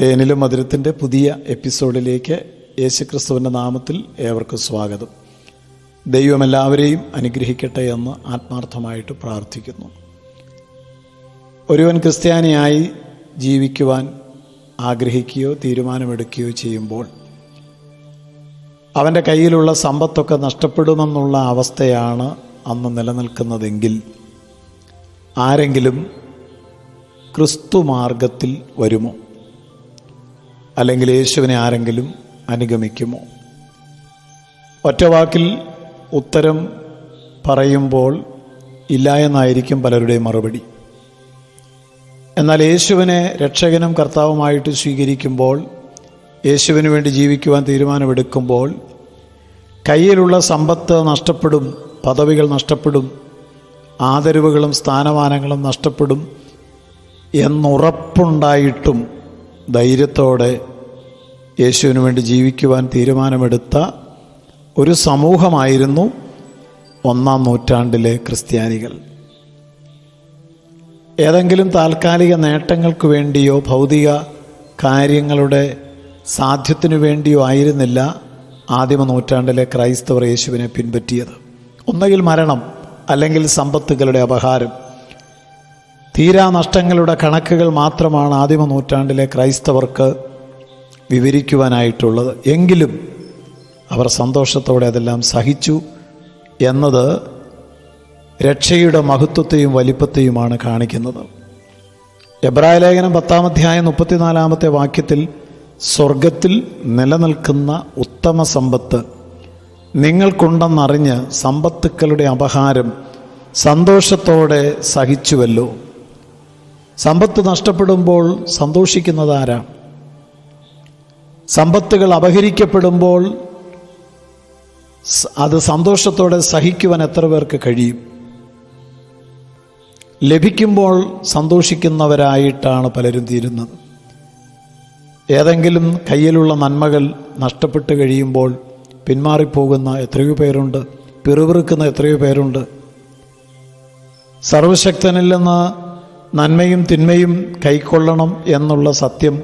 തേനിലും മധുരത്തിന്റെ പുതിയ എപ്പിസോഡിലേക്ക് യേശുക്രിസ്തുവിന്റെ നാമത്തിൽ ഏവർക്കും സ്വാഗതം. ദൈവം എല്ലാവരെയും അനുഗ്രഹിക്കട്ടെ എന്ന് ആത്മാർത്ഥമായിട്ട് പ്രാർത്ഥിക്കുന്നു. ഒരുവൻ ക്രിസ്ത്യാനിയായി ജീവിക്കുവാൻ ആഗ്രഹിക്കുകയോ തീരുമാനമെടുക്കുകയോ ചെയ്യുമ്പോൾ അവന്റെ കയ്യിലുള്ള സമ്പത്തൊക്കെ നഷ്ടപ്പെടുമെന്നുള്ള അവസ്ഥയാണ് അന്ന് നിലനിൽക്കുന്നതെങ്കിൽ ആരെങ്കിലും ക്രിസ്തു മാർഗത്തിൽ വരുമോ? അല്ലെങ്കിൽ യേശുവിനെ ആരെങ്കിലും അനുഗമിക്കുമോ? ഒറ്റ വാക്കിൽ ഉത്തരം പറയുമ്പോൾ ഇല്ല എന്നായിരിക്കും പലരുടെയും മറുപടി. എന്നാൽ യേശുവിനെ രക്ഷകനും കർത്താവുമായിട്ട് സ്വീകരിക്കുമ്പോൾ യേശുവിന് വേണ്ടി ജീവിക്കുവാൻ തീരുമാനമെടുക്കുമ്പോൾ കയ്യിലുള്ള സമ്പത്ത് നഷ്ടപ്പെടും പദവികൾ നഷ്ടപ്പെടും ആദരവുകളും സ്ഥാനമാനങ്ങളും നഷ്ടപ്പെടും എന്നുറപ്പുണ്ടായിട്ടും ധൈര്യത്തോടെ യേശുവിന് വേണ്ടി ജീവിക്കുവാൻ തീരുമാനമെടുത്ത ഒരു സമൂഹമായിരുന്നു ഒന്നാം നൂറ്റാണ്ടിലെ ക്രിസ്ത്യാനികൾ. ഏതെങ്കിലും താൽക്കാലിക നേട്ടങ്ങൾക്ക് വേണ്ടിയോ ഭൗതിക കാര്യങ്ങളുടെ സാധ്യത്തിനു വേണ്ടിയോ ആയിരുന്നില്ല ആദിമ നൂറ്റാണ്ടിലെ ക്രൈസ്തവർ യേശുവിനെ പിൻപറ്റിയത്. ഒന്നുകിൽ മരണം അല്ലെങ്കിൽ സമ്പത്തുകളുടെ അപഹാരം. തീരാ നഷ്ടങ്ങളുടെ കണക്കുകൾ മാത്രമാണ് ആദിമ നൂറ്റാണ്ടിലെ ക്രൈസ്തവർക്ക് വിവരിക്കുവാനായിട്ടുള്ളത്. എങ്കിലും അവർ സന്തോഷത്തോടെ അതെല്ലാം സഹിച്ചു എന്നത് രക്ഷയുടെ മഹത്വത്തെയും വലിപ്പത്തെയുമാണ് കാണിക്കുന്നത്. എബ്രായ ലേഖനം പത്താം അധ്യായം മുപ്പത്തിനാലാമത്തെ വാക്യത്തിൽ സ്വർഗത്തിൽ നിലനിൽക്കുന്ന ഉത്തമ സമ്പത്ത് നിങ്ങൾക്കുണ്ടെന്നറിഞ്ഞ് സമ്പത്തുക്കളുടെ അപഹാരം സന്തോഷത്തോടെ സഹിച്ചുവല്ലോ. സമ്പത്ത് നഷ്ടപ്പെടുമ്പോൾ സന്തോഷിക്കുന്നത് ആരാ? സമ്പത്തുകൾ അപഹരിക്കപ്പെടുമ്പോൾ അത് സന്തോഷത്തോടെ സഹിക്കുവാൻ എത്ര പേർക്ക് കഴിയും? ലഭിക്കുമ്പോൾ സന്തോഷിക്കുന്നവരായിട്ടാണ് പലരും തീരുന്നത്. ഏതെങ്കിലും കയ്യിലുള്ള നന്മകൾ നഷ്ടപ്പെട്ട് കഴിയുമ്പോൾ പിന്മാറിപ്പോകുന്ന എത്രയോ പേരുണ്ട് പിറുപിറുക്കുന്ന എത്രയോ പേരുണ്ട്. സർവശക്തനിൽ നിന്ന് നന്മയും തിന്മയും കൈക്കൊള്ളണം എന്നുള്ള സത്യം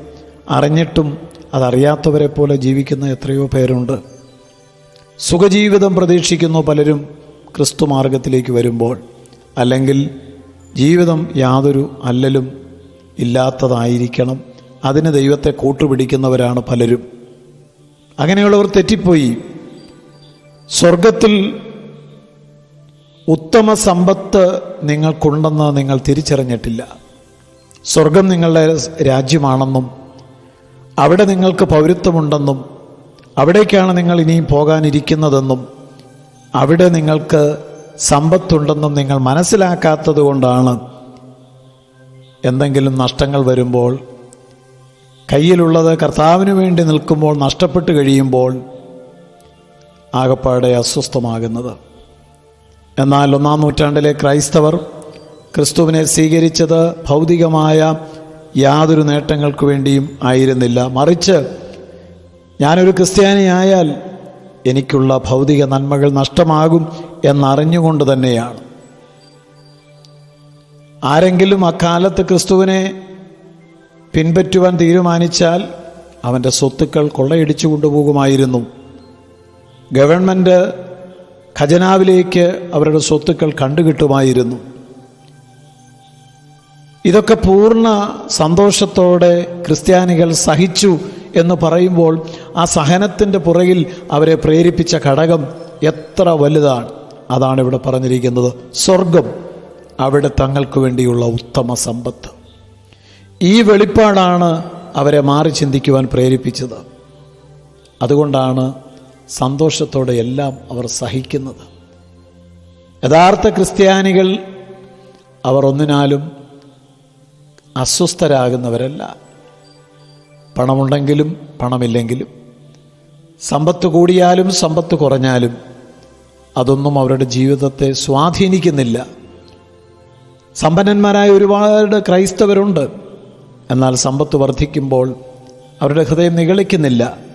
അറിഞ്ഞിട്ടും അതറിയാത്തവരെ പോലെ ജീവിക്കുന്ന എത്രയോ പേരുണ്ട്. സുഖജീവിതം പ്രതീക്ഷിക്കുന്നു പലരും ക്രിസ്തു മാർഗത്തിലേക്ക് വരുമ്പോൾ അല്ലെങ്കിൽ ജീവിതം യാതൊരു അല്ലലും ഇല്ലാത്തതായിരിക്കണം. അതിന് ദൈവത്തെ കൂട്ടുപിടിക്കുന്നവരാണ് പലരും. അങ്ങനെയുള്ളവർ തെറ്റിപ്പോയി. സ്വർഗത്തിൽ ഉത്തമ സമ്പത്ത് നിങ്ങൾക്കുണ്ടെന്ന് നിങ്ങൾ തിരിച്ചറിഞ്ഞിട്ടില്ല. സ്വർഗം നിങ്ങളുടെ രാജ്യമാണെന്നും അവിടെ നിങ്ങൾക്ക് പൗരത്വമുണ്ടെന്നും അവിടേക്കാണ് നിങ്ങൾ ഇനിയും പോകാനിരിക്കുന്നതെന്നും അവിടെ നിങ്ങൾക്ക് സമ്പത്തുണ്ടെന്നും നിങ്ങൾ മനസ്സിലാക്കാത്തത് കൊണ്ടാണ് എന്തെങ്കിലും നഷ്ടങ്ങൾ വരുമ്പോൾ കയ്യിലുള്ളത് കർത്താവിന് വേണ്ടി നിൽക്കുമ്പോൾ നഷ്ടപ്പെട്ട് കഴിയുമ്പോൾ ആകപ്പാടെ അസ്വസ്ഥമാകുന്നത്. എന്നാൽ ഒന്നാം നൂറ്റാണ്ടിലെ ക്രൈസ്തവർ ക്രിസ്തുവിനെ സ്വീകരിച്ചത് ഭൗതികമായ യാതൊരു നേട്ടങ്ങൾക്ക് വേണ്ടിയും ആയിരുന്നില്ല. മറിച്ച് ഞാനൊരു ക്രിസ്ത്യാനിയായാൽ എനിക്കുള്ള ഭൗതിക നന്മകൾ നഷ്ടമാകും എന്നറിഞ്ഞുകൊണ്ട് തന്നെയാണ്. ആരെങ്കിലും അക്കാലത്ത് ക്രിസ്തുവിനെ പിൻപറ്റുവാൻ തീരുമാനിച്ചാൽ അവന്റെ സ്വത്തുക്കൾ കൊള്ളയടിച്ചു കൊണ്ടുപോകുമായിരുന്നു ഗവൺമെന്റ് ഖജനാവിലേക്ക് അവരുടെ സ്വത്തുക്കൾ കണ്ടുകിട്ടുമായിരുന്നു. ഇതൊക്കെ പൂർണ സന്തോഷത്തോടെ ക്രിസ്ത്യാനികൾ സഹിച്ചു എന്ന് പറയുമ്പോൾ ആ സഹനത്തിന്റെ പുറകിൽ അവരെ പ്രേരിപ്പിച്ച ഘടകം എത്ര വലുതാണ്. അതാണ് ഇവിടെ പറഞ്ഞിരിക്കുന്നത് സ്വർഗം. അവിടെ തങ്ങൾക്ക് വേണ്ടിയുള്ള ഉത്തമ സമ്പത്ത്. ഈ വെളിപ്പാടാണ് അവരെ മാറി ചിന്തിക്കുവാൻ പ്രേരിപ്പിച്ചത്. അതുകൊണ്ടാണ് സന്തോഷത്തോടെ എല്ലാം അവർ സഹിക്കുന്നത്. യഥാർത്ഥ ക്രിസ്ത്യാനികൾ അവർ ഒന്നിനാലും അസ്വസ്ഥരാകുന്നവരല്ല. പണമുണ്ടെങ്കിലും പണമില്ലെങ്കിലും സമ്പത്ത് കൂടിയാലും സമ്പത്ത് കുറഞ്ഞാലും അതൊന്നും അവരുടെ ജീവിതത്തെ സ്വാധീനിക്കുന്നില്ല. സമ്പന്നന്മാരായ ഒരുപാട് ക്രൈസ്തവരുണ്ട്. എന്നാൽ സമ്പത്ത് വർദ്ധിക്കുമ്പോൾ അവരുടെ ഹൃദയം നിഗളിക്കുന്നില്ല.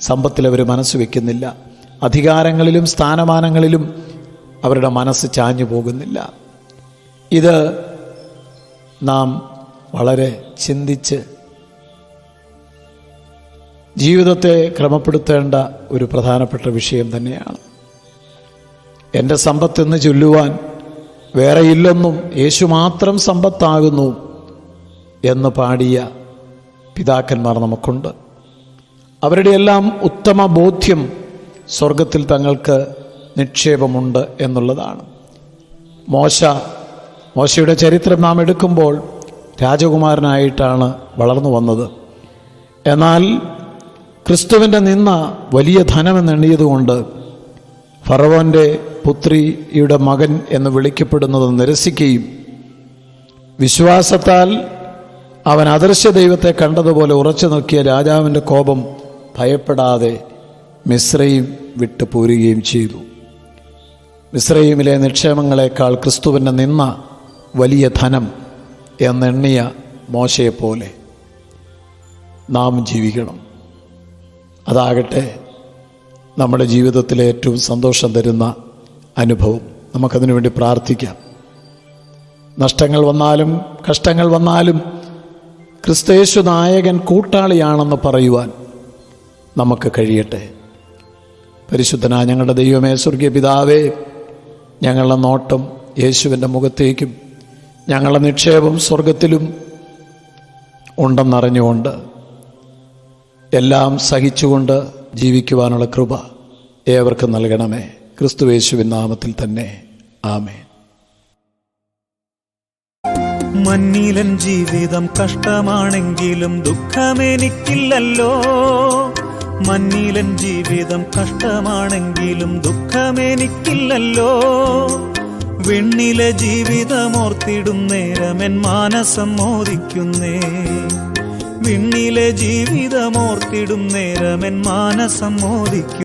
സമ്പത്തിൽ അവർ മനസ്സ് വെക്കുന്നില്ല. അധികാരങ്ങളിലും സ്ഥാനമാനങ്ങളിലും അവരുടെ മനസ്സ് ചാഞ്ഞു പോകുന്നില്ല. ഇത് നാം വളരെ ചിന്തിച്ച് ജീവിതത്തെ ക്രമപ്പെടുത്തേണ്ട ഒരു പ്രധാനപ്പെട്ട വിഷയം തന്നെയാണ്. എന്റെ സമ്പത്തെന്ന് ചൊല്ലുവാൻ വേറെ ഇല്ലെന്നും യേശു മാത്രം സമ്പത്താകുന്നു എന്ന് പാടിയ പിതാക്കന്മാർ നമുക്കുണ്ട്. അവരുടെ എല്ലാം ഉത്തമ ബോധ്യം സ്വർഗത്തിൽ തങ്ങൾക്ക് നിക്ഷേപമുണ്ട് എന്നുള്ളതാണ്. മോശ മോശയുടെ ചരിത്രം നാം എടുക്കുമ്പോൾ രാജകുമാരനായിട്ടാണ് വളർന്നു വന്നത്. എന്നാൽ ക്രിസ്തുവിന്റെ നിന്ന വലിയ ധനമെന്നെണ്ണിയതുകൊണ്ട് ഫറവോന്റെ പുത്രിയുടെ മകൻ എന്ന് വിളിക്കപ്പെടുന്നത് നിരസിക്കുകയും വിശ്വാസത്താൽ അവൻ അദൃശ്യ ദൈവത്തെ കണ്ടതുപോലെ ഉറച്ചു നോക്കിയ രാജാവിന്റെ കോപം ഭയപ്പെടാതെ മിശ്രയും വിട്ടു പോരുകയും ചെയ്തു. മിശ്രയിമിലെ നിക്ഷേപങ്ങളെക്കാൾ ക്രിസ്തുവിന്റെ നിന്ന വലിയ ധനം എന്നെണ്ണിയ മോശയെപ്പോലെ നാം ജീവിക്കണം. അതാകട്ടെ നമ്മുടെ ജീവിതത്തിലെ ഏറ്റവും സന്തോഷം തരുന്ന അനുഭവം നമുക്കതിനു വേണ്ടി പ്രാർത്ഥിക്കാം. നഷ്ടങ്ങൾ വന്നാലും കഷ്ടങ്ങൾ വന്നാലും ക്രിസ്തേശു നായകൻ കൂട്ടാളിയാണെന്ന് പറയുവാൻ നമുക്ക് കഴിയട്ടെ. പരിശുദ്ധനായ ഞങ്ങളുടെ ദൈവമേ സ്വർഗീയ പിതാവേ ഞങ്ങളുടെ നോട്ടം യേശുവിന്റെ മുഖത്തേക്കും ഞങ്ങളുടെ നിക്ഷേപം സ്വർഗത്തിലും ഉണ്ടെന്നറിഞ്ഞുകൊണ്ട് എല്ലാം സഹിച്ചുകൊണ്ട് ജീവിക്കുവാനുള്ള കൃപ ഏവർക്കും നൽകണമേ. ക്രിസ്തു യേശുവിൻ നാമത്തിൽ തന്നെ. ആമേ മന്നിലൻ ജീവിതം കഷ്ടമാണെങ്കിലും ദുഃഖമെനിക്കില്ലല്ലോ മഞ്ഞിലൻ ജീവിതം കഷ്ടമാണെങ്കിലും ദുഃഖമെനിക്കില്ലല്ലോ. വെണ്ണിലെ ജീവിതമോർത്തിടും നേരമെൻ മാനസം മോദിക്കുന്നേ. വിണ്ണിലെ ജീവിതമോർത്തിടും എൻ മാനസം മോദിക്കും